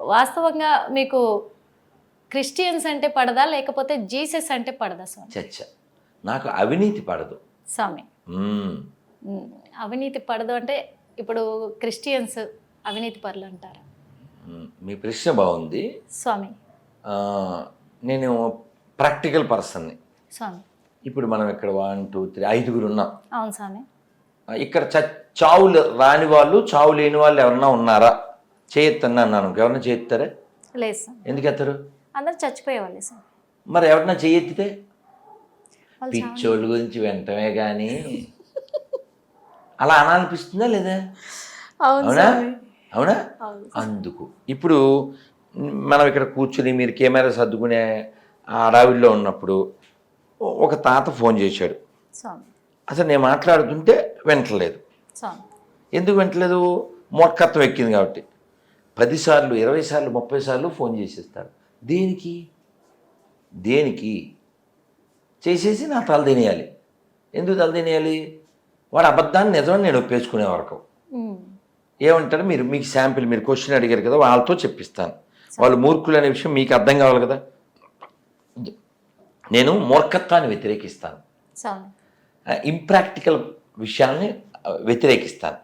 వాస్తవంగా మీకు క్రిస్టియన్స్ అంటే పడదా? లేకపోతే జీసస్ అంటే పడదా స్వామి? చచ్చ. నాకు అవినీతి పడదు. స్వామి. అవినీతి పడదు అంటే ఇప్పుడు క్రిస్టియన్స్ అవినీతి పరులు అంటారు. మీ ప్రశ్న బాగుంది. స్వామి. నేను ప్రాక్టికల్ పర్సన్ని. స్వామి. ఇప్పుడు మనం ఇక్కడ వన్ టూ త్రీ ఐదుగురు ఉన్నాం అవును స్వామి. ఇక్కడ చావులు రాని వాళ్ళు చావు లేని వాళ్ళు ఎవరన్నా ఉన్నారా? చేయొత్తన్నా అన్నాను. ఎవరన్నా చేయెత్తారా? లేదు స్వామి ఎందుకు ఎత్తారు అందరు చచ్చిపోయేవాళ్ళే స్వామి మరి ఎవరన్నా చేయెత్తితే? పిచ్చోళ్ళ గురించి వెంటనే కానీ అలా అనాలనిపిస్తుందా లేదా? అవును అవునా? అందుకు. ఇప్పుడు మనం ఇక్కడ కూర్చుని మీరు కెమెరా సర్దుకునే ఆ అడవిలో ఉన్నప్పుడు ఒక తాత ఫోన్ చేశాడు. అసలు నేను మాట్లాడుతుంటే వింటలేదు ఎందుకు వింటలేదు మూర్ఖత్వం ఎక్కింది కాబట్టి. పదిసార్లు ఇరవై సార్లు ముప్పై సార్లు ఫోన్ చేసేస్తారు. దేనికి? దేనికి? చేసేసి నా తల తినేయాలి. ఎందుకు తల తినేయాలి? వాడు అబద్ధాన్ని నిజమని నేను ఒప్పేసుకునే వరకు. ఏమంటారు? మీరు మీకు శాంపిల్ మీరు క్వశ్చన్ అడిగారు కదా వాళ్ళతో చెప్పిస్తాను. వాళ్ళు మూర్ఖులు అనే విషయం మీకు అర్థం కావాలి కదా? నేను మూర్ఖత్వాన్ని వ్యతిరేకిస్తాను. ఇంప్రాక్టికల్ విషయాల్ని వ్యతిరేకిస్తాను.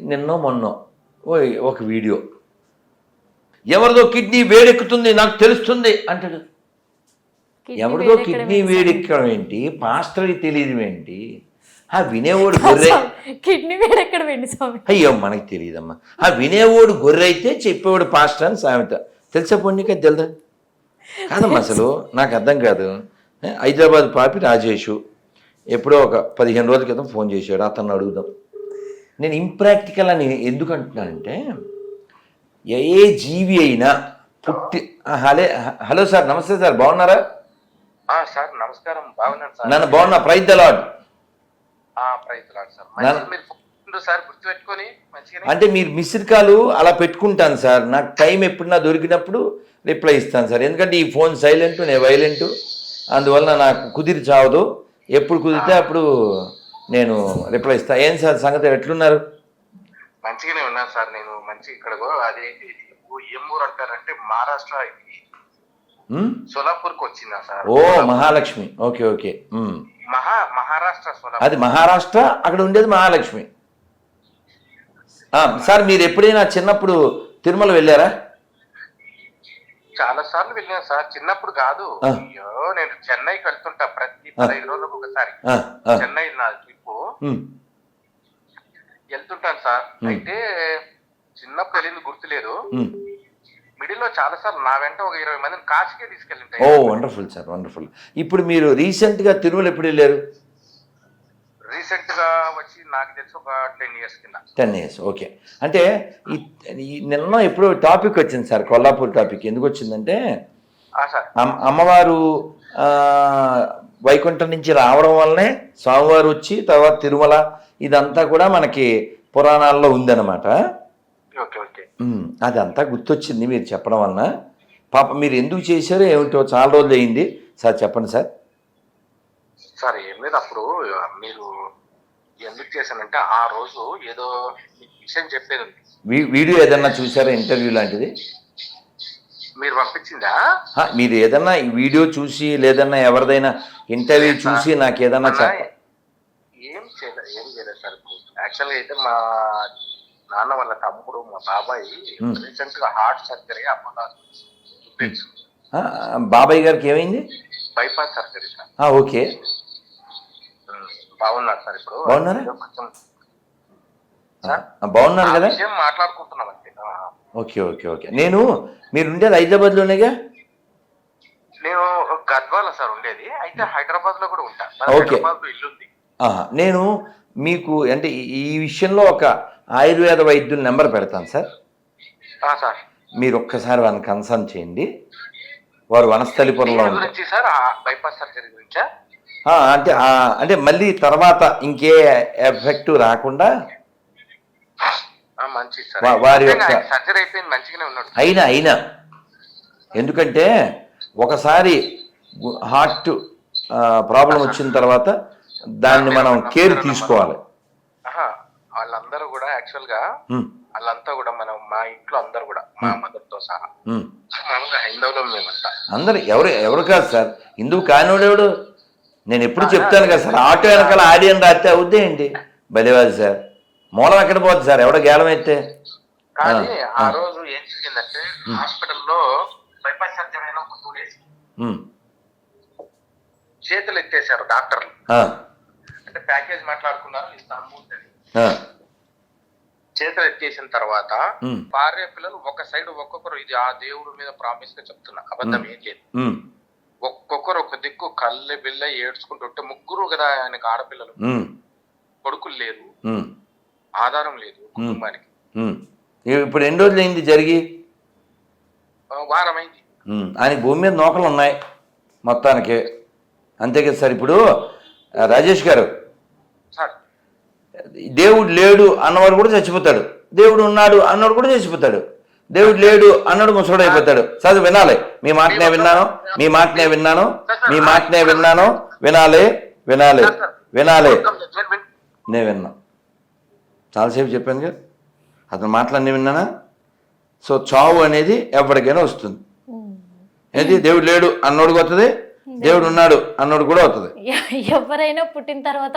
నిన్నో మొన్నో ఓ ఒక వీడియో. ఎవరిదో కిడ్నీ వేడెక్కుతుంది నాకు తెలుస్తుంది అంటాడు. ఎవరిదో కిడ్నీ వేడెక్కడం ఏంటి? పాస్టర్కి తెలియదు ఏంటి? ఆ వినేవాడు గొర్రె? కిడ్నీ వేడెక్కడ వెండి స్వామి? అయ్యో మనకి తెలియదమ్మా. ఆ వినేవాడు గొర్రె అయితే చెప్పేవాడు పాస్టర్ అని సామెత. తెలుసా పొన్నిక తెలుదా? కాదమ్మా అసలు నాకు అర్థం కాదు. హైదరాబాద్ పాపి రాజేషు ఎప్పుడో ఒక పదిహేను రోజుల క్రితం ఫోన్ చేశాడు అతన్ని అడుగుదాం. నేను ఇంప్రాక్టికల్ అని ఎందుకు అంటున్నానంటే ఏ జీవి అయినా పుట్టి హలే హలో సార్ నమస్తే సార్ బాగున్నారా? సార్ నమస్కారం బాగున్నాను సార్. నన్ను బాగున్నా ప్రైజ్ ద లాడ్ ఆ ప్రయత్నాలు సార్. గుర్తుపెట్టుకొని అంటే మీరు మిస్డ్ కాల్ అలా పెట్టుకుంటాను సార్. నాకు టైం ఎప్పుడన్నా దొరికినప్పుడు రిప్లై ఇస్తాను సార్. ఎందుకంటే ఈ ఫోన్ సైలెంట్ నేను వైలెంట్. అందువల్ల నాకు కుదిరి చావదు. ఎప్పుడు కుదిరితే అప్పుడు నేను రిప్లై ఇస్తాను ఏం సార్ సంగతి ఎట్లున్నారు? మంచిగానే ఉన్నాను సార్ నేను మంచి ఇక్కడ అదేంటి ఏం ఊరు అంటారంటే మహారాష్ట్ర ఇది? సోలాపూర్కి వచ్చిందా సార్? ఓ మహాలక్ష్మి. Okay okay. మహా మహారాష్ట్ర సోలాపూర్. అది మహారాష్ట్ర అక్కడ ఉండేది మహాలక్ష్మి. సార్ మీరు ఎప్పుడైనా చిన్నప్పుడు తిరుమల వెళ్ళారా? చాలా సార్లు వెళ్ళాను సార్. చిన్నప్పుడు కాదు. అయ్యో నేను చెన్నైకి వెళ్తుంటా ప్రతి పదహైదు రోజులకు ఒకసారి. చెన్నై నా ట్రిప్ వెళ్తుంటాను సార్. అయితే చిన్నప్పుడు వెళ్ళింది గుర్తులేదు. ఉమ్. మిడిల్లో చాలా సార్లు నా వెంట ఒక ఇరవై మందిని కాశీకే ఓ తీసుకెళ్ళింటాయి వండర్ఫుల్ సార్ వండర్ఫుల్. ఇప్పుడు మీరు రీసెంట్గా తిరుమల ఎప్పుడు వెళ్ళారు? రీసెంట్గా వచ్చి నాకు తెలిసి ఒక టెన్ ఇయర్స్ కింద. Ten years okay. అంటే నిన్న ఎప్పుడో టాపిక్ వచ్చింది సార్ కొల్లాపూర్ టాపిక్. ఎందుకు వచ్చిందంటే సార్. అమ్మవారు వైకుంఠం నుంచి రావడం వల్లనే స్వామివారు వచ్చి తర్వాత తిరుమల ఇదంతా కూడా మనకి పురాణాల్లో ఉందన్నమాట. Okay okay. ఉమ్, అదంతా గుర్తొచ్చింది మీరు చెప్పడం వలన. పాప మీరు ఎందుకు చేశారో ఏమిటో చాలా రోజులు అయింది. సార్ చెప్పండి సార్. సార్ ఏం లేదు అప్పుడు మీరు ఎందుకు చేశానంటే ఆ రోజు ఏదో విషయం చెప్పేది వీడియో ఏదన్నా చూసారా ఇంటర్వ్యూ లాంటిది? మీరు పంపించిందా? మీరు ఏదన్నా ఈ వీడియో చూసి లేదన్నా ఎవరిదైనా ఇంటర్వ్యూ చూసి నాకు ఏదన్నా చెప్ప ఏం చేయలేదు ఏం చేయలేదు సార్ యాక్చువల్గా అయితే మా నాన్న వాళ్ళ తమ్ముడు మా బాబాయ్. రీసెంట్గా హార్ట్ సర్జరీ ఆ, బాబాయ్ గారికి ఏమైంది? Bypass surgery sir. ఓకే. బాగున్నారు సార్ ఇప్పుడు. బాగున్నారా? బాగున్నారు కదా? మాట్లాడుకుంటున్నాం. Okay okay okay. నేను మీరు ఉండేది హైదరాబాద్లోనేగా? నేను గద్వాల సార్ ఉండేది. అయితే హైదరాబాద్లో కూడా ఉంటా. హైదరాబాద్లో ఇల్లు ఉంది ఆహా, నేను మీకు అంటే ఈ- విషయంలో ఒక ఆయుర్వేద వైద్యుల నెంబర్ పెడతాను సార్. సార్. మీరు ఒక్కసారి వాళ్ళని కన్సల్ట్ చేయండి. వారు వనస్థలిపురంలో అంటే అంటే మళ్ళీ తర్వాత ఇంకే ఎఫెక్ట్ రాకుండా ఆ, మంచిది సార్ వా- వారి యొక్క- సర్జరీ అయిపోయింది మంచిగానే ఉన్నాడు. అయినా అయినా. ఎందుకంటే ఒకసారి హార్ట్ ప్రాబ్లం వచ్చిన తర్వాత దాన్ని మనం కేర్ తీసుకోవాలి. వాళ్ళందరూ కూడా యాక్చువల్గా వాళ్ళంతా కూడా మనం మా ఇంట్లో అందరూ కూడా మా మదర్తో సహా. హైందవులో మేమంతా. అందరు ఎవరు ఎవరు కాదు సార్. హిందువు కానివాడు ఎవడు? నేను ఎప్పుడు చెప్తాను కదా సార్. ఆటో వెనకాల ఆడియన్ రాస్తే అవుద్దే ఏంటి? బలివాది సార్. మూలం ఎక్కడ పోద్ది సార్? ఎవడో గేలం అయితే కానీ ఆ. రోజు ఏం జరిగిందంటే హాస్పిటల్లో బైపాస్ సర్జరీ అయిన ఒక టూ డేస్. చేతులు ఎత్తేసారు డాక్టర్లు. అంటే ప్యాకేజ్ మాట్లాడుకున్నారు ఆ, చేతులు ఎత్తేసిన తర్వాత భార్య పిల్లలు ఒక సైడ్ ఒక్కొక్కరు ఇది ఆ దేవుడి మీద ప్రామిస్గా చెప్తున్నా అబద్ధం ఏం లేదు. ఒక్కొక్కరు ఒక దిక్కు కళ్ళె బిల్ల ఏడ్చుకుంటుంటే ముగ్గురు కదా ఆయనకు ఆడపిల్లలు. కొడుకులు లేరు. ఆధారం లేదు కుటుంబానికి. ఇప్పుడు ఎన్ని రోజులు అయింది జరిగి వారమైంది. ఉమ్, ఆయనకి భూమి మీద నూకలు ఉన్నాయి మొత్తానికి. అంతే కదా సార్ ఇప్పుడు రాజేష్ గారు. సార్. దేవుడు లేడు అన్నవాడు కూడా చచ్చిపోతాడు. దేవుడు ఉన్నాడు అన్నవాడు కూడా చచ్చిపోతాడు. దేవుడు లేడు అన్నాడు ముసడు అయిపోతాడు. చదువు వినాలి. మీ మాటనే విన్నాను. మీ మాటనే విన్నాను. మీ మాటనే విన్నాను. వినాలి వినాలి వినాలి. నేను విన్- నేను విన్నా. చాలాసేపు చెప్పాను కదా అతని మాటలన్నీ విన్నానా? సో చావు అనేది ఎవరికైనా వస్తుంది. ఏంటి? దేవుడు లేడు అన్నోడికి వస్తుంది దేవుడు ఉన్నాడు అన్నోడు కూడా వస్తుంది ఎ- ఎవరైనా పుట్టిన తర్వాత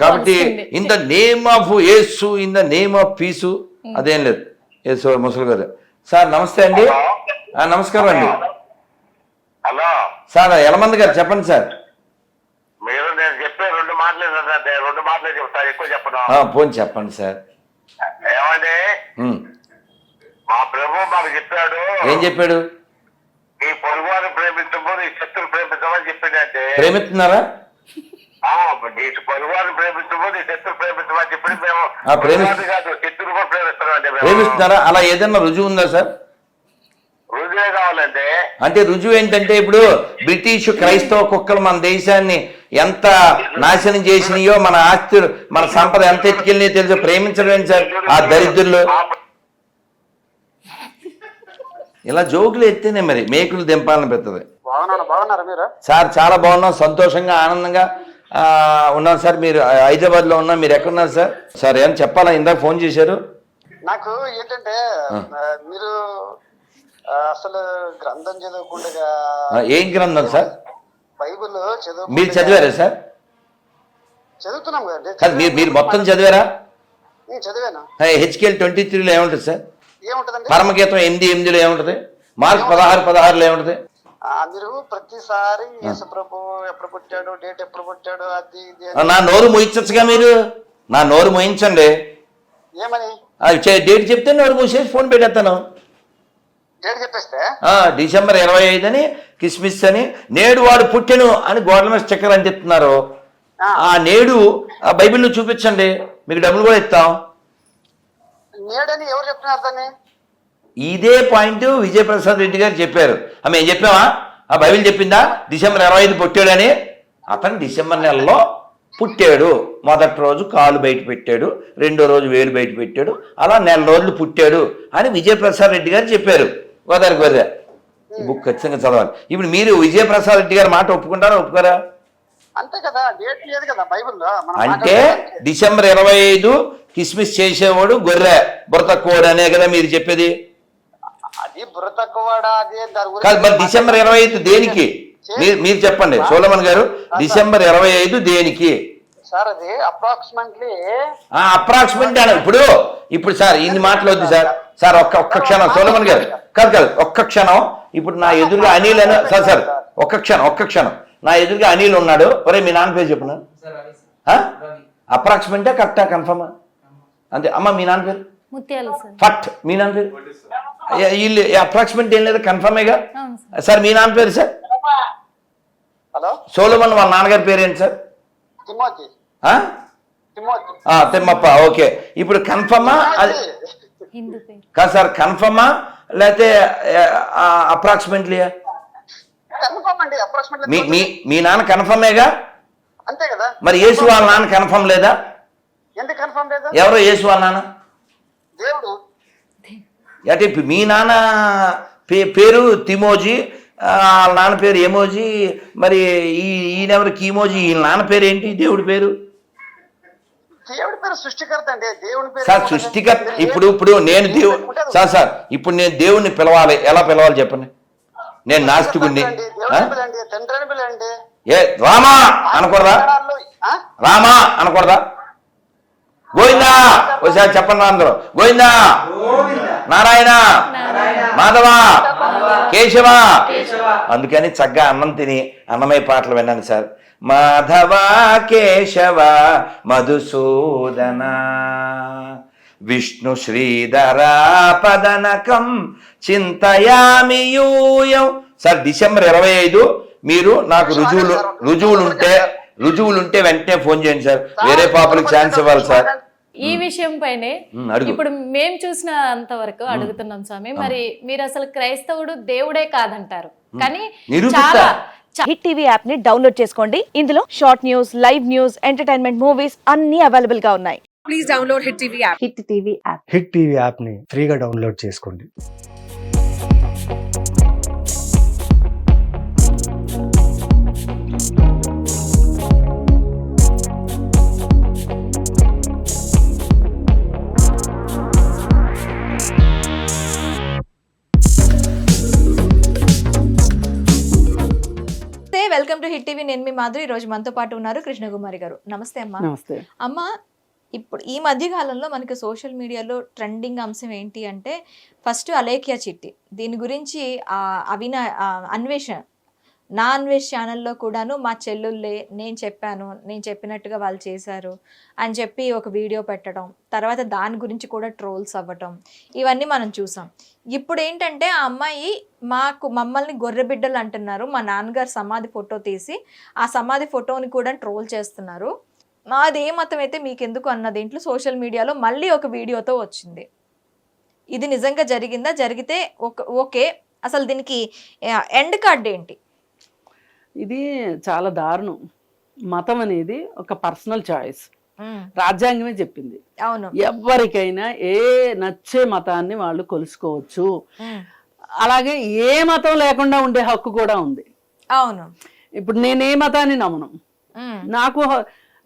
కాబట్టి. In the name of Yesu in the name of peace అదేం లేదు. యేసు ముసలి గారు సార్ నమస్తే అండి. నమస్కారం అండి. హలో. సార్ యలమంది గారు చెప్పండి సార్. రెండు మాటలే చెప్తాను ఎక్కువ చెప్పను. పోనీ చెప్పండి సార్. ఏమండి. మా ప్రభు మాకు చెప్పాడు. ఏం చెప్పాడు? నీ పొరుగువారిని ప్రేమించము నీ శత్రులు ప్రేమించమని చెప్పిందంటే ప్రేమిస్తున్నారా? ఆ, నీ పొరుగువారిని ప్రేమించము నీ శత్రులు ప్రేమించమని చెప్పింది మేము కాదు శత్రులు కూడా ప్రేమిస్తున్నాం ప్రేమిస్తున్నారా? అలా ఏదైనా రుజువు ఉందా సార్? అంటే రుజువు ఏంటంటే ఇప్పుడు బ్రిటిష్ క్రైస్తవ కుక్కలు మన దేశాన్ని ఎంత నాశనం చేసినాయో మన ఆస్తులు మన సంపద ఎంత ఎత్తుకెళ్ళినాయో తెలుసు? ప్రేమించడం సార్? ఆ దరిద్రులు. ఇలా జోకులు ఎత్తేనే మరి మేకులు దింపాలని పెద్దది. సార్ చాలా బాగున్నాం సంతోషంగా ఆనందంగా. ఉన్నాం సార్ మీరు హైదరాబాద్లో ఉన్నాం మీరు ఎక్కడున్నారు సార్? సార్ ఏం చెప్పాలా? ఇందాక ఫోన్ చేశారు. నాకు ఏంటంటే మీరు అసలు గ్రంథం చదవకుండా ఏం గ్రంథం సార్? బైబిల్ చదువు మీరు చదివారా సార్? చదువుతున్నాం కదండి కాదు మీరు మీరు మొత్తం చదివారా? నేను చదివాను. హెచ్కేఎల్ ట్వంటీ త్రీలో ఏముంటుంది సార్? ఏముంటదండి? పరమగీతం ఎనిమిది ఎనిమిదిలో ఏముంటుంది? మార్క్స్ పదహారు పదహారులో ఏముంటుంది? మీరు ప్రతిసారి యేసు ప్రభు ఎప్పుడు పుట్టాడు డేట్ ఎప్పుడు పుట్టాడు అది ఇది నా నోరు మోయించచ్చుగా మీరు? నా నోరు మోయించండి. ఏమని? డేట్ చెప్తే నోరు మూసేసి ఫోన్ పెట్టేస్తాను. డిసెంబర్ ఇరవై ఐదు అని కిస్మిస్ అని నేడు వాడు పుట్టెను అని గోడల మీద స్టిక్కర్ అని చెప్తున్నారు ఆ. నేడు ఆ బైబిల్లో చూపించండి. మీకు డబ్బులు కూడా ఇస్తాం. నేడని ఎవరు చెప్తున్నారు దాన్ని? ఇదే పాయింట్ విజయప్రసాద్ రెడ్డి గారు చెప్పారు. ఆమె ఏం చెప్పావా? ఆ బైబిల్ చెప్పిందా? డిసెంబర్ ఇరవై ఐదు పుట్టాడని. అతను డిసెంబర్ నెలలో పుట్టాడు. మొదటి రోజు కాలు బయట పెట్టాడు. రెండో రోజు వేలు బయట పెట్టాడు. అలా నెల రోజులు పుట్టాడు అని విజయప్రసాద్ రెడ్డి గారు చెప్పారు. గోదావరి గొర్రె ఈ బుక్ ఖచ్చితంగా చదవాలి. ఇప్పుడు మీరు విజయప్రసాద్ రెడ్డి గారి మాట ఒప్పుకుంటారా ఒప్పుకోరా? అంతే కదా డేట్ లేదు కదా బైబిల్లో. అంటే. డిసెంబర్ ఇరవై ఐదు కిస్మిస్ చేసేవాడు గొర్రె బుర్ర కోడ్ అనే కదా మీరు చెప్పేది? అది బుర్ర తక్కువడా అది దాని గురించి కాదు మరి డిసెంబర్ ఇరవై ఐదు దేనికి? మీరు మీరు చెప్పండి సోలమన్ గారు డిసెంబర్ ఇరవై ఐదు దేనికి? సార్ అది అప్రాక్సిమేట్లీ అప్రాక్సిమేట్ అని ఇప్పుడు ఇప్పుడు సార్ ఇన్ని మాటలు వద్దు సార్. సార్ ఒక్క ఒక్క క్షణం సోలమన్ గారు. కాదు కాదు ఒక్క క్షణం. ఇప్పుడు నా ఎదురుగా అనిల్ అని సార్ సార్ ఒక్క క్షణం ఒక్క క్షణం. నా ఎదురుగా అనిల్ ఉన్నాడు. ఒరే మీ నాన్న పేరు చెప్పిన? అప్రాక్సిమేటా కరెక్టా కన్ఫర్మా అంతే. అమ్మ మీ నాన్న పేరు? ముత్యాలు సార్. ఫట్. మీ నాన్న పేరు? వీళ్ళు అప్రాక్సిమేట్ ఏం లేదు కన్ఫర్మేగా సార్. సార్ మీ నాన్న పేరు సార్? హలో? సోలమన్ వాళ్ళ నాన్నగారి పేరు ఏంటి సార్? తిమ్మప్ప ఓకే. ఇప్పుడు కన్ఫర్మా? అది కాదు సార్ కన్ఫర్మా? లేకపోతే అప్రాక్సిమేట్లీ? మీ మీ మీ నాన్న కన్ఫర్మేగా? అంతే కదా. మరి యేసు వాళ్ళ నాన్న కన్ఫర్మ్ లేదా? ఎందుకు కన్ఫర్మ్ లేదు? ఎవరో యేసు వాళ్ళ నాన్న? దేవుడు. అంటే మీ నాన్న పే పేరు తిమోజీ వాళ్ళ నాన్న పేరు ఎమోజీ మరి ఈ ఈయనెవరు కీమోజీ. ఈ నాన్న పేరు ఏంటి దేవుడి పేరు? దేవుడి పేరు సృష్టికర్త అండి. దేవుడి పేరు సార్? సృష్టికర్త ఇప్పుడు ఇప్పుడు నేను ఏం దేవు పెట్టుకుంటారు? సార్ సార్ ఇప్పుడు నేను దేవుణ్ణి పిలవాలి. ఎలా పిలవాలి చెప్పండి? నేను? దేవుడిని పిలండి. ఏ రామా అనకూడదా? రామా అనకూడదా? గోవిందా! ఒకసారి చెప్పండి అందరూ. గోవిందా! నారాయణ! మాధవ! కేశవ! అందుకని చక్కగా అన్నం తిని అన్నమయ్య పాటలు విన్నాను సార్. మాధవ కేశవ మధుసూదన విష్ణు శ్రీధరాపదనకం చింతయామి యూయం. సార్ డిసెంబర్ ఇరవై ఐదు మీరు నాకు రుజువులు రుజువులుంటే రుజువులుంటే వెంటనే ఫోన్ చేయండి సార్. వేరే పాపలకు ఛాన్స్ ఇవ్వాలి సార్. ఈ విషయం పైనే ఇప్పుడు మేం చూసిన అంతవరకు అడుగుతున్నాం స్వామి. మరి మీరు అసలు క్రైస్తవుడు దేవుడే కాదంటారు. కానీ. చాలా హిట్ టీవీ యాప్ని డౌన్లోడ్ చేసుకోండి. ఇందులో short news live news entertainment movies అన్ని అవైలబుల్గా ఉన్నాయి. Please download Hit TV app. Hit TV app Hit TV యాప్ని ఫ్రీగా డౌన్లోడ్ చేసుకోండి. Welcome to Hit TV. నేను మీ మాధురి. ఈ రోజు మనతో పాటు ఉన్నారు కృష్ణకుమారి గారు. నమస్తే అమ్మా. నమస్తే. అమ్మ ఇప్పుడు ఈ మధ్య కాలంలో మనకి సోషల్ మీడియాలో ట్రెండింగ్ అంశం ఏంటి అంటే ఫస్ట్ అలేఖ్య చిట్టి. దీని గురించి ఆ అవినా అన్వేషణ నాన్ వెజ్ ఛానల్లో కూడాను మా చెల్లుళ్ళే నేను చెప్పాను నేను చెప్పినట్టుగా వాళ్ళు చేశారు అని చెప్పి ఒక వీడియో పెట్టడం తర్వాత దాని గురించి కూడా ట్రోల్స్ అవ్వటం ఇవన్నీ మనం చూసాం. ఇప్పుడు ఏంటంటే ఆ అమ్మాయి మాకు మమ్మల్ని గొర్రె బిడ్డలు అంటున్నారు. మా నాన్నగారు సమాధి ఫోటో తీసి ఆ సమాధి ఫోటోని కూడా ట్రోల్ చేస్తున్నారు. మాది ఏ మతం అయితే మీకెందుకు అన్న దీంట్లో సోషల్ మీడియాలో మళ్ళీ ఒక వీడియోతో వచ్చింది. ఇది నిజంగా జరిగిందా? జరిగితే ఒక ఓకే. అసలు దీనికి ఎండ్ కార్డ్ ఏంటి? ఇది చాలా దారుణం. మతం అనేది ఒక పర్సనల్ చాయిస్. రాజ్యాంగమే చెప్పింది. అవును. ఎవరికైనా ఏ నచ్చే మతాన్ని వాళ్ళు కొలుసుకోవచ్చు. అలాగే ఏ మతం లేకుండా ఉండే హక్కు కూడా ఉంది. అవును. ఇప్పుడు నేను ఏ మతాన్ని నమ్మను? నాకు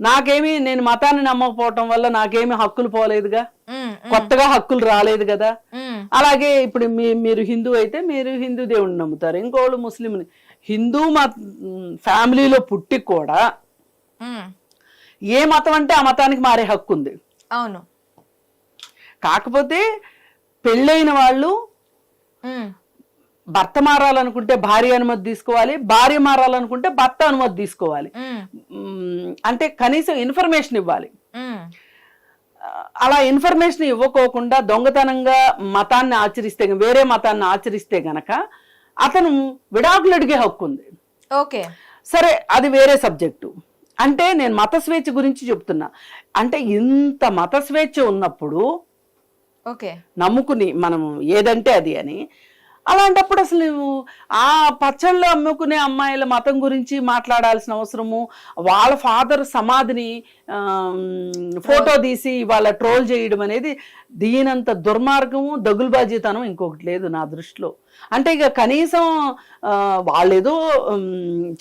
నాకేమి నేను మతాన్ని నమ్మకపోవటం వల్ల నాకేమి హక్కులు పోలేదుగా? కొత్తగా హక్కులు రాలేదు కదా? అలాగే ఇప్పుడు మీ మీరు హిందూ అయితే మీరు హిందూ దేవుడిని నమ్ముతారు. ఇంకోళ్ళు ముస్లింని హిందూ మత ఫ్యామిలీలో పుట్టి కూడా ఏ మతం అంటే ఆ మతానికి మారే హక్కు ఉంది. అవును. కాకపోతే పెళ్ళైన వాళ్ళు భర్త మారాలనుకుంటే భార్య అనుమతి తీసుకోవాలి భార్య మారాలనుకుంటే భర్త అనుమతి తీసుకోవాలి. అంటే కనీసం ఇన్ఫర్మేషన్ ఇవ్వాలి. అలా ఇన్ఫర్మేషన్ ఇవ్వకోకుండా దొంగతనంగా మతాన్ని ఆచరిస్తే వేరే మతాన్ని ఆచరిస్తే గనక అతను విడాకులు అడిగే హక్కు ఉంది. ఓకే. సరే అది వేరే సబ్జెక్టు. అంటే నేను మత స్వేచ్ఛ గురించి చెప్తున్నా. అంటే ఇంత మత స్వేచ్ఛ ఉన్నప్పుడు ఓకే. నమ్ముకుని మనం ఏదంటే అది అని. అలాంటప్పుడు అసలు నువ్వు ఆ పచ్చళ్ళు అమ్ముకునే అమ్మాయిల మతం గురించి మాట్లాడాల్సిన అవసరము వాళ్ళ ఫాదర్ సమాధిని ఫోటో తీసి వాళ్ళ ట్రోల్ చేయడం అనేది దీనంత దుర్మార్గము దగులుబాజీతనం ఇంకొకటి లేదు నా దృష్టిలో. అంటే ఇక కనీసం వాళ్ళేదో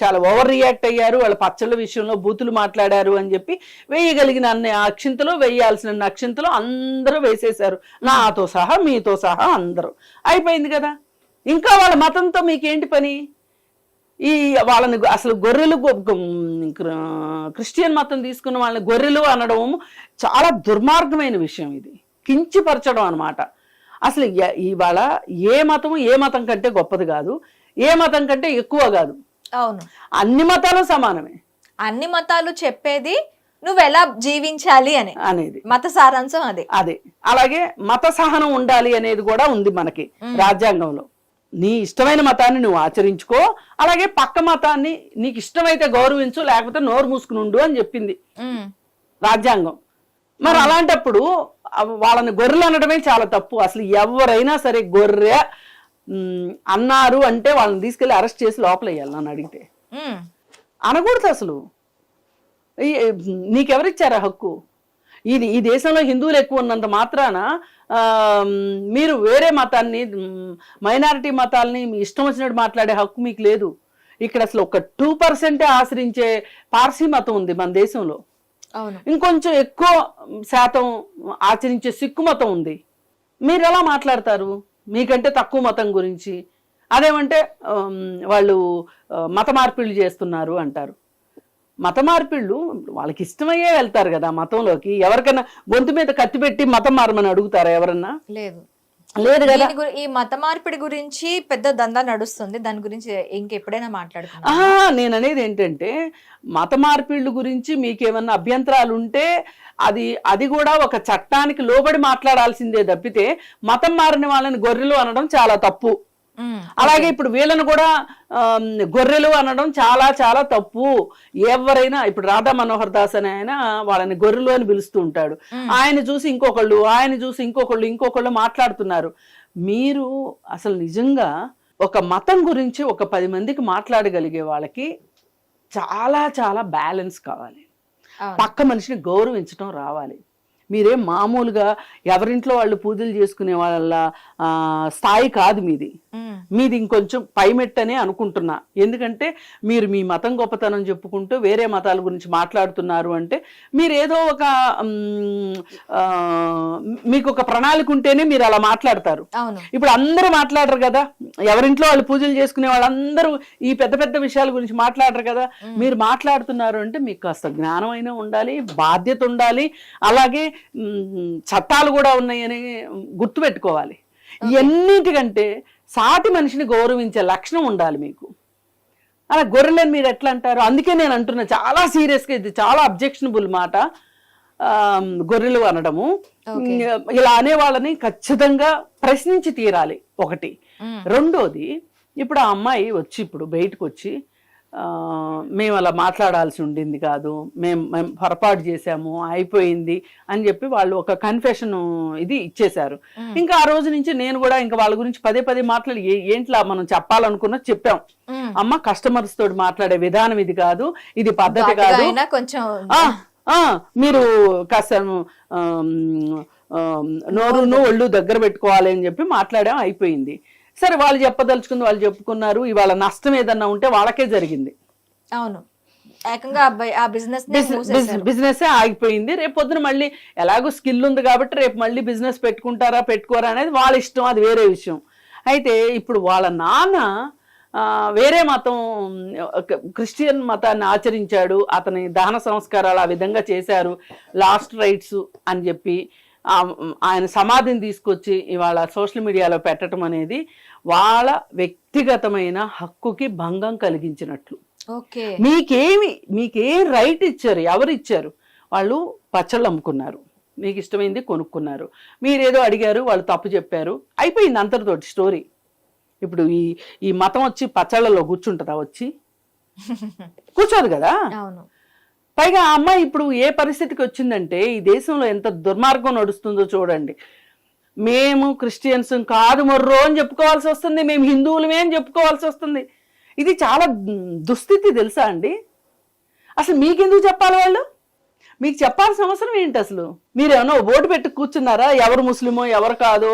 చాలా ఓవర్ రియాక్ట్ అయ్యారు వాళ్ళ పచ్చళ్ళ విషయంలో బూతులు మాట్లాడారు అని చెప్పి వేయగలిగిన అన్ని అక్షింతలు వేయాల్సిన అన్ని అక్షింతలు అందరూ వేసేశారు. నాతో సహా మీతో సహా అందరూ. అయిపోయింది కదా? ఇంకా వాళ్ళ మతంతో మీకేంటి పని? ఈ వాళ్ళని అసలు గొర్రెలు క్రిస్టియన్ మతం తీసుకున్న వాళ్ళని గొర్రెలు అనడం చాలా దుర్మార్గమైన విషయం ఇది. కించిపరచడం అన్నమాట. అసలు ఇవాళ ఏ మతం ఏ మతం కంటే గొప్పది కాదు ఏ మతం కంటే ఎక్కువ కాదు. అవును. అన్ని మతాలు సమానమే. అన్ని మతాలు చెప్పేది నువ్వు ఎలా జీవించాలి అని. అనేది. మత సారాంశం అదే. అదే. అలాగే మత సహనం ఉండాలి అనేది కూడా ఉంది మనకి రాజ్యాంగంలో. నీ ఇష్టమైన మతాన్ని నువ్వు ఆచరించుకో అలాగే పక్క మతాన్ని నీకు ఇష్టమైతే గౌరవించు లేకపోతే నోరు మూసుకుని ఉండు అని చెప్పింది రాజ్యాంగం. మరి అలాంటప్పుడు వాళ్ళని గొర్రెలు అనడమే చాలా తప్పు. అసలు ఎవరైనా సరే గొర్రె అన్నారు అంటే వాళ్ళని తీసుకెళ్ళి అరెస్ట్ చేసి లోపల వేయాలి నన్ను అడిగితే. అనకూడదు అసలు. నీకెవరిచ్చారా హక్కు? ఇది ఈ దేశంలో హిందువులు ఎక్కువ ఉన్నంత మాత్రాన మీరు వేరే మతాన్ని మైనారిటీ మతాల్ని మీ ఇష్టం వచ్చినట్టు మాట్లాడే హక్కు మీకు లేదు. ఇక్కడ అసలు ఒక టూ పర్సెంటే ఆశ్రయించే పార్సీ మతం ఉంది మన దేశంలో. ఇంకొంచెం ఎక్కువ శాతం ఆచరించే సిక్కు మతం ఉంది. మీరు ఎలా మాట్లాడతారు? మీకంటే తక్కువ మతం గురించి. అదేమంటే వాళ్ళు మత మార్పిళ్ళు చేస్తున్నారు అంటారు. మత మార్పిళ్ళు వాళ్ళకి ఇష్టమయ్యే వెళ్తారు కదా మతంలోకి. ఎవరికైనా గొంతు మీద కత్తి పెట్టి మతం మారమని అడుగుతారా ఎవరన్నా? లేదు. లేదు కదా. ఈ మత మార్పిడి గురించి పెద్ద దందా నడుస్తుంది. దాని గురించి ఇంకెప్పుడైనా మాట్లాడుకుందాం ఆహా, నేను అనేది ఏంటంటే మత మార్పిళ్ళు గురించి మీకేమన్నా అభ్యంతరాలు ఉంటే అది అది కూడా ఒక చట్టానికి లోబడి మాట్లాడాల్సిందే తప్పితే మతం మారిన వాళ్ళని గొర్రెలు అనడం చాలా తప్పు. అలాగే ఇప్పుడు వీళ్ళని కూడా గొర్రెలు అనడం చాలా చాలా తప్పు. ఎవరైనా ఇప్పుడు రాధా మనోహర్ దాస్ అని ఆయన వాళ్ళని గొర్రెలు అని పిలుస్తూ ఉంటాడు. ఆయన చూసి ఇంకొకళ్ళు ఆయన చూసి ఇంకొకళ్ళు ఇంకొకళ్ళు మాట్లాడుతున్నారు. మీరు అసలు నిజంగా ఒక మతం గురించి ఒక పది మందికి మాట్లాడగలిగే వాళ్ళకి చాలా చాలా బ్యాలెన్స్ కావాలి. పక్క మనిషిని గౌరవించడం రావాలి. మీరేం మామూలుగా ఎవరింట్లో వాళ్ళు పూజలు చేసుకునే వాళ్ళ ఆ, స్థాయి కాదు మీది. మీది ఇంకొంచెం పైమెట్టనే అనుకుంటున్నా. ఎందుకంటే మీరు మీ మతం గొప్పతనం చెప్పుకుంటూ వేరే మతాల గురించి మాట్లాడుతున్నారు అంటే మీరు ఏదో ఒక మీకు ఒక ప్రణాళిక ఉంటేనే మీరు అలా మాట్లాడతారు. ఇప్పుడు అందరూ మాట్లాడరు కదా. ఎవరింట్లో వాళ్ళు పూజలు చేసుకునే వాళ్ళందరూ ఈ పెద్ద పెద్ద విషయాల గురించి మాట్లాడరు కదా. మీరు మాట్లాడుతున్నారు అంటే మీకు కాస్త జ్ఞానం అయినా ఉండాలి బాధ్యత ఉండాలి అలాగే చట్టాలు కూడా ఉన్నాయని గుర్తుపెట్టుకోవాలి. ఎన్నిటికంటే సాటి మనిషిని గౌరవించే లక్షణం ఉండాలి మీకు. అలా గొర్రెలని మీరు ఎట్లా అంటారు? అందుకే నేను అంటున్నా చాలా సీరియస్గా ఇది చాలా అబ్జెక్షనబుల్ మాట. గొర్రెలు అనడము. ఇలా అనే వాళ్ళని ఖచ్చితంగా ప్రశ్నించి తీరాలి ఒకటి. రెండోది ఇప్పుడు ఆ అమ్మాయి వచ్చి ఇప్పుడు బయటకు వచ్చి మేము అలా మాట్లాడాల్సి ఉండింది కాదు. మేము మేము పొరపాటు చేశాము అయిపోయింది అని చెప్పి వాళ్ళు ఒక కన్ఫెషన్ ఇది ఇచ్చేశారు. ఇంకా ఆ రోజు నుంచి నేను కూడా ఇంకా వాళ్ళ గురించి పదే పదే మాట్లాడి ఏ- ఏంట్లా మనం చెప్పాలనుకున్నా చెప్పాం. అమ్మ కస్టమర్స్ తోటి మాట్లాడే విధానం ఇది కాదు ఇది పద్ధతి కాదు. అయినా కొంచెం మీరు కాస్త నోరును ఒళ్ళు దగ్గర పెట్టుకోవాలి అని చెప్పి మాట్లాడాం అయిపోయింది. సరే వాళ్ళు చెప్పదలుచుకుంది వాళ్ళు చెప్పుకున్నారు. ఇవాళ నష్టం ఏదన్నా ఉంటే వాళ్ళకే జరిగింది. అవును. బిజినెస్ ఆగిపోయింది. రేపు పొద్దున మళ్ళీ ఎలాగో స్కిల్ ఉంది కాబట్టి రేపు మళ్ళీ బిజినెస్ పెట్టుకుంటారా పెట్టుకోరా అనేది వాళ్ళ ఇష్టం అది వేరే విషయం. అయితే ఇప్పుడు వాళ్ళ నాన్న వేరే మతం క్రిస్టియన్ మతాన్ని ఆచరించాడు. అతని దహన సంస్కారాలు ఆ విధంగా చేశారు. లాస్ట్ రైట్స్ అని చెప్పి ఆయన సమాధిని తీసుకొచ్చి ఇవాళ సోషల్ మీడియాలో పెట్టడం అనేది వాళ్ళ వ్యక్తిగతమైన హక్కుకి భంగం కలిగించినట్లు. ఓకే. మీకేమి మీకేం రైట్ ఇచ్చారు? ఎవరు ఇచ్చారు? వాళ్ళు పచ్చళ్ళు అమ్ముకున్నారు. మీకు ఇష్టమైంది కొనుక్కున్నారు. మీరేదో అడిగారు వాళ్ళు తప్పు చెప్పారు. అయిపోయింది అంతటితోటి స్టోరీ. ఇప్పుడు ఈ ఈ మతం వచ్చి పచ్చళ్ళలో కూర్చుంటుందా వచ్చి? కూర్చోదు కదా? పైగా ఆ అమ్మాయి ఇప్పుడు ఏ పరిస్థితికి వచ్చిందంటే ఈ దేశంలో ఎంత దుర్మార్గం నడుస్తుందో చూడండి. మేము క్రిస్టియన్స్ కాదు మొర్రో అని చెప్పుకోవాల్సి వస్తుంది మేము హిందువులమే అని చెప్పుకోవాల్సి వస్తుంది. ఇది చాలా దుస్థితి తెలుసా అండి? అసలు మీకెందుకు చెప్పాలి వాళ్ళు? మీకు చెప్పాల్సిన అవసరం ఏంటి అసలు? మీరు ఏమన్నా ఓటు పెట్టి కూర్చున్నారా? ఎవరు ముస్లిమో ఎవరు కాదో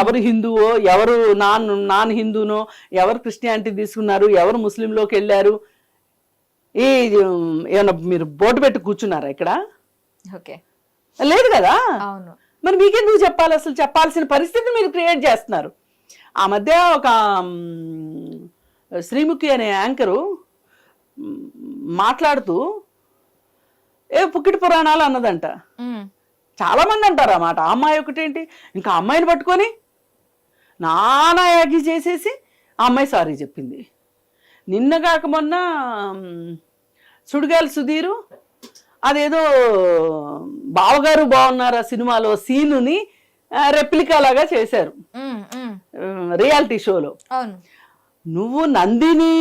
ఎవరు హిందువో ఎవరు నాన్ నాన్ హిందూనో ఎవరు క్రిస్టియానిటీ తీసుకున్నారు ఎవరు ముస్లింలోకి వెళ్ళారు? ఈ ఏమన్నా మీరు బోర్డు పెట్టి కూర్చున్నారా ఇక్కడ? ఓకే. లేదు కదా? అవును. మరి మీకెందుకు చెప్పాలి? అసలు చెప్పాల్సిన పరిస్థితి మీరు క్రియేట్ చేస్తున్నారు. ఆ మధ్య ఒక శ్రీముఖి అనే యాంకరు మాట్లాడుతూ ఏ పుక్కిటి పురాణాలు అన్నదంట. చాలా మంది అంటారు అన్నమాట ఆ అమ్మాయి ఒకటేంటి? ఇంకా అమ్మాయిని పట్టుకొని నానా యాగి చేసేసి ఆ అమ్మాయి సారీ చెప్పింది. నిన్న కాక మొన్న సుడిగాలి సుధీరు అదేదో బావగారు బాగున్నారు ఆ సినిమాలో సీనుని రెప్లికా లాగా చేశారు. రియాలిటీ షోలో. నువ్వు నందిని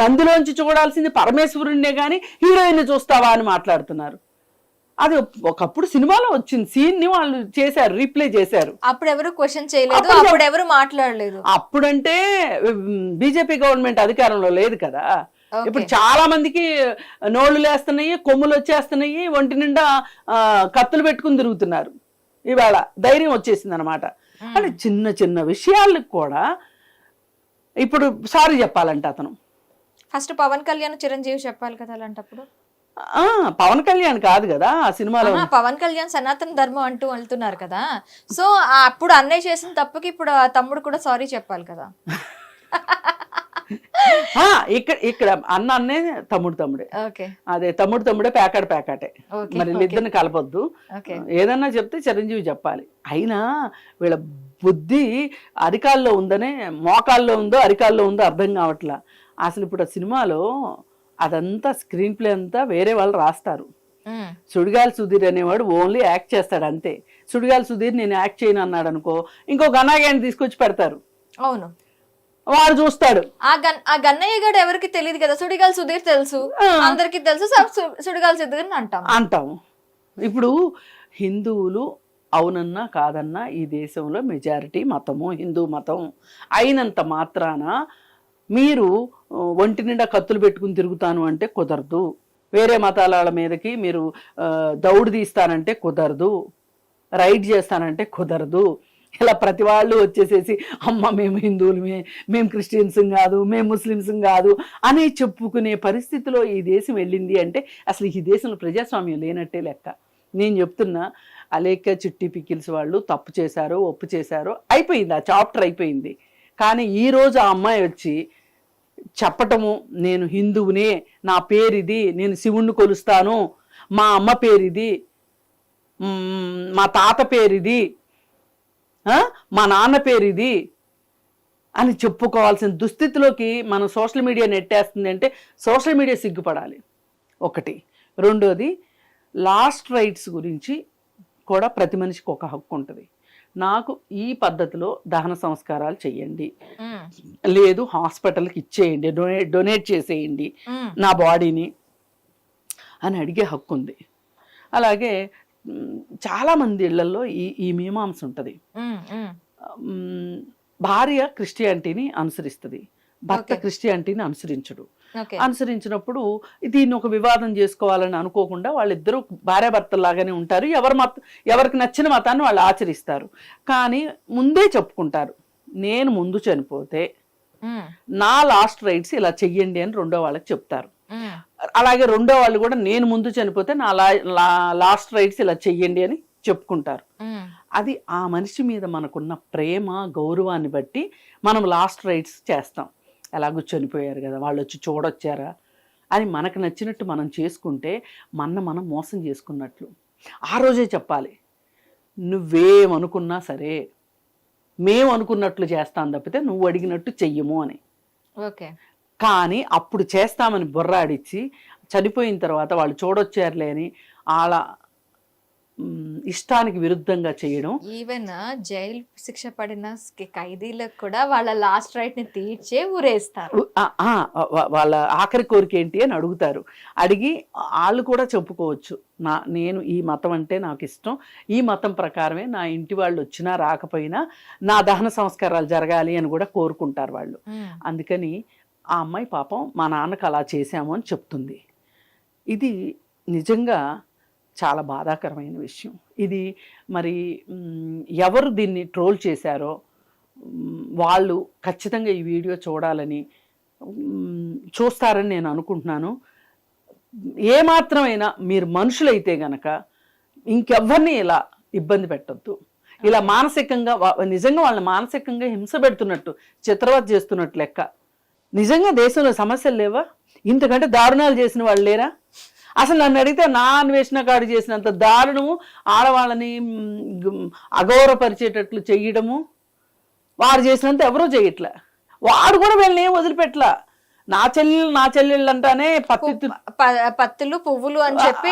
నందిలోంచి చూడాల్సింది పరమేశ్వరుణ్ణే కానీ హీరోయిన్ చూస్తావా అని మాట్లాడుతున్నారు. అది ఒకప్పుడు సినిమాలో వచ్చింది. సీన్ని వాళ్ళు చేశారు రీప్లే చేశారు. అప్పుడు ఎవరు క్వశ్చన్ చేయలేదు అప్పుడు ఎవరు మాట్లాడలేదు. అప్పుడంటే బీజేపీ గవర్నమెంట్ అధికారంలో లేదు కదా. ఇప్పుడు చాలా మందికి నోళ్ళు లేస్తున్నాయి కొమ్ములు వచ్చేస్తున్నాయి ఒంటి నిండా కత్తులు పెట్టుకుని తిరుగుతున్నారు. ఇవాళ ధైర్యం వచ్చేసింది అనమాట అంటే చిన్న చిన్న విషయాలకు కూడా ఇప్పుడు సారీ చెప్పాలంట అతను. ఫస్ట్ పవన్ కళ్యాణ్ చిరంజీవి చెప్పాలి కదా అలాంటప్పుడు? ఆ, పవన్ కళ్యాణ్ కాదు కదా ఆ సినిమాలో. పవన్ కళ్యాణ్ సనాతన ధర్మం అంటూ వెళ్తున్నారు కదా. సో అప్పుడు అన్నయ్య చేసిన తప్పుకి ఇప్పుడు తమ్ముడు కూడా సారీ చెప్పాలి కదా. ఇక్కడ ఇక్కడ అన్న అన్నే తమ్ముడు తమ్ముడే. అదే తమ్ముడు తమ్ముడే ప్యాకాడు ప్యాకాటే. ఓకే మరి వీళ్ళిద్దరిని కలపొద్దు. ఏదన్నా చెప్తే చిరంజీవి చెప్పాలి. అయినా వీళ్ళ బుద్ధి అరికాల్లో ఉందనే మోకాల్లో ఉందో అరికాల్లో ఉందో అర్థం కావట్లా. అసలు ఇప్పుడు ఆ సినిమాలో అదంతా స్క్రీన్ ప్లే అంతా వేరే వాళ్ళు రాస్తారు. సుడిగాలి సుధీర్ అనేవాడు ఓన్లీ యాక్ట్ చేస్తాడు అంతే. సుడిగాలి సుధీర్ నేను యాక్ట్ చేయను అన్నాడు అనుకో ఇంకో గనాగాన్ని తీసుకొచ్చి పెడతారు. అవును. వాడు చూస్తాడు. ఆ గన్ ఆ గన్నయ్య గడు ఎవరికి తెలియదు కదా? సుడిగాలి సుధీర్ తెలుసు. అందరికి తెలుసు సుడిగాలి సుధీర్ అంటాం అంటాము. ఇప్పుడు హిందువులు అవునన్నా కాదన్నా ఈ దేశంలో మెజారిటీ మతము హిందూ మతం అయినంత మాత్రాన మీరు ఒంటి నిండా కత్తులు పెట్టుకుని తిరుగుతాను అంటే కుదరదు. వేరే మతాల మీదకి మీరు దౌడు తీస్తానంటే కుదరదు. రైడ్ చేస్తానంటే కుదరదు. ఇలా ప్రతి వాళ్ళు వచ్చేసేసి అమ్మ మేము హిందువులమే మేము క్రిస్టియన్స్ కాదు మేము ముస్లిమ్స్ కాదు అని చెప్పుకునే పరిస్థితిలో ఈ దేశం వెళ్ళింది అంటే అసలు ఈ దేశంలో ప్రజాస్వామ్యం లేనట్టే లెక్క. నేను చెప్తున్నా అలేక చిట్టి పికిల్స్ వాళ్ళు తప్పు చేశారు ఒప్పు చేశారు అయిపోయింది ఆ చాప్టర్ అయిపోయింది. కానీ ఈరోజు ఆ అమ్మాయి వచ్చి చెప్పటము నేను హిందువునే నా పేరిది నేను శివుణ్ణి కొలుస్తాను మా అమ్మ పేరిది మా తాత పేరిది మా నాన్న పేరిది అని చెప్పుకోవాల్సిన దుస్థితిలోకి మనం సోషల్ మీడియా నెట్టేస్తుంది అంటే సోషల్ మీడియా సిగ్గుపడాలి. ఒకటి. రెండోది లాస్ట్ రైట్స్ గురించి కూడా ప్రతి మనిషికి ఒక హక్కు ఉంటుంది. నాకు ఈ పద్ధతిలో దహన సంస్కారాలు చేయండి లేదు హాస్పిటల్కి ఇచ్చేయండి డొనేట్ డొనేట్ చేసేయండి నా బాడీని అని అడిగే హక్కు ఉంది అలాగే చాలామంది ఇళ్ళలో ఈ ఈ మీమాంస ఉంటుంది. భార్య క్రిస్టియానిటీని అనుసరిస్తుంది. భర్త. క్రిస్టియానిటీని అనుసరించడు. అనుసరించినప్పుడు దీన్ని ఒక వివాదం చేసుకోవాలని అనుకోకుండా వాళ్ళిద్దరూ భార్యాభర్తలాగానే ఉంటారు. ఎవరి మత ఎవరికి నచ్చిన మతాన్ని వాళ్ళు ఆచరిస్తారు. కానీ ముందే చెప్పుకుంటారు నేను ముందు చనిపోతే నా లాస్ట్ రైట్స్ ఇలా చెయ్యండి అని రెండో వాళ్ళకి చెప్తారు. అలాగే రెండో వాళ్ళు కూడా నేను ముందు చనిపోతే నా లాస్ట్ రైట్స్ ఇలా చెయ్యండి అని చెప్పుకుంటారు. అది ఆ మనిషి మీద మనకున్న ప్రేమ గౌరవాన్ని బట్టి మనం లాస్ట్ రైట్స్ చేస్తాం. ఎలాగో చనిపోయారు కదా వాళ్ళు వచ్చి చూడొచ్చారా? అని మనకు నచ్చినట్టు మనం చేసుకుంటే మన మనం మోసం చేసుకున్నట్లు. ఆ రోజే చెప్పాలి నువ్వేమనుకున్నా సరే మేము అనుకున్నట్లు చేస్తాం తప్పితే నువ్వు అడిగినట్టు చెయ్యము అని. ఓకే. కానీ అప్పుడు చేస్తామని బుర్రాడిచ్చి చనిపోయిన తర్వాత వాళ్ళు చూడొచ్చారులే అని వాళ్ళ ఇష్టానికి విరుద్ధంగా చేయడం. ఈవెన్ జైలు శిక్ష పడిన ఖైదీలకు కూడా వాళ్ళ లాస్ట్ రైట్ని తీర్చే ఊరేస్తారు. వాళ్ళ ఆఖరి కోరిక ఏంటి అని అడుగుతారు. అడిగి వాళ్ళు కూడా చెప్పుకోవచ్చు. నా నేను ఈ మతం అంటే నాకు ఇష్టం. ఈ మతం ప్రకారమే నా ఇంటి వాళ్ళు వచ్చినా రాకపోయినా నా దహన సంస్కారాలు జరగాలి అని కూడా కోరుకుంటారు వాళ్ళు. అందుకని ఆ అమ్మాయి పాపం మా నాన్నకు అలా చేశాము అని చెప్తుంది. ఇది నిజంగా చాలా బాధాకరమైన విషయం. ఇది మరి ఎవరు దీన్ని ట్రోల్ చేశారో వాళ్ళు ఖచ్చితంగా ఈ వీడియో చూడాలని చూస్తారని నేను అనుకుంటున్నాను. ఏమాత్రమైనా మీరు మనుషులైతే గనక ఇంకెవ్వరిని ఇలా ఇబ్బంది పెట్టద్దు. ఇలా మానసికంగా నిజంగా వాళ్ళని మానసికంగా హింస పెడుతున్నట్టు చిత్రవత్ చేస్తున్నట్టు లెక్క నిజంగా దేశంలో సమస్యలు లేవా? ఇంతకంటే దారుణాలు చేసిన వాళ్ళు లేరా? అసలు నన్ను అడిగితే నా అన్వేషణ కాడు చేసినంత దారుణము ఆడవాళ్ళని అగౌరవపరిచేటట్లు చెయ్యడము? వారు చేసినంత ఎవరూ చేయట్లే వాడు కూడా వీళ్ళని ఏం వదిలిపెట్టలా? నా చెల్లెళ్ళు నా చెల్లెళ్ళు అంటానే పత్తి పత్తులు పువ్వులు అని చెప్పి